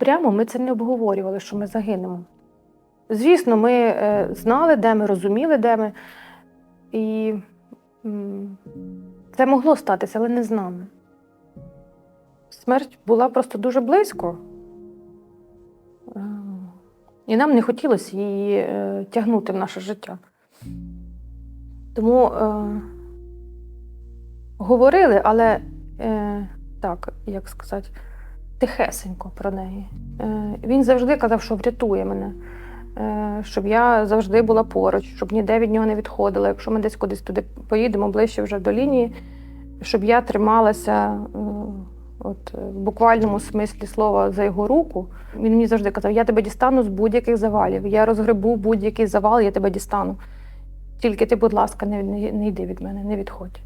прямо ми це не обговорювали, що ми загинемо. Звісно, ми е, знали, де ми, розуміли, де ми. І це могло статися, але не з нами. Смерть була просто дуже близько. І нам не хотілося її е, тягнути в наше життя. Тому е, говорили, але е, так, як сказати, тихесенько про неї. Е, він завжди казав, що врятує мене, е, щоб я завжди була поруч, щоб ніде від нього не відходила. Якщо ми десь кудись туди поїдемо ближче вже до лінії, щоб я трималася. е, От в буквальному смислі слова за його руку, він мені завжди казав: я тебе дістану з будь-яких завалів. Я розгребу будь-який завал, я тебе дістану. Тільки ти, будь ласка, не, не йди від мене, не відходь.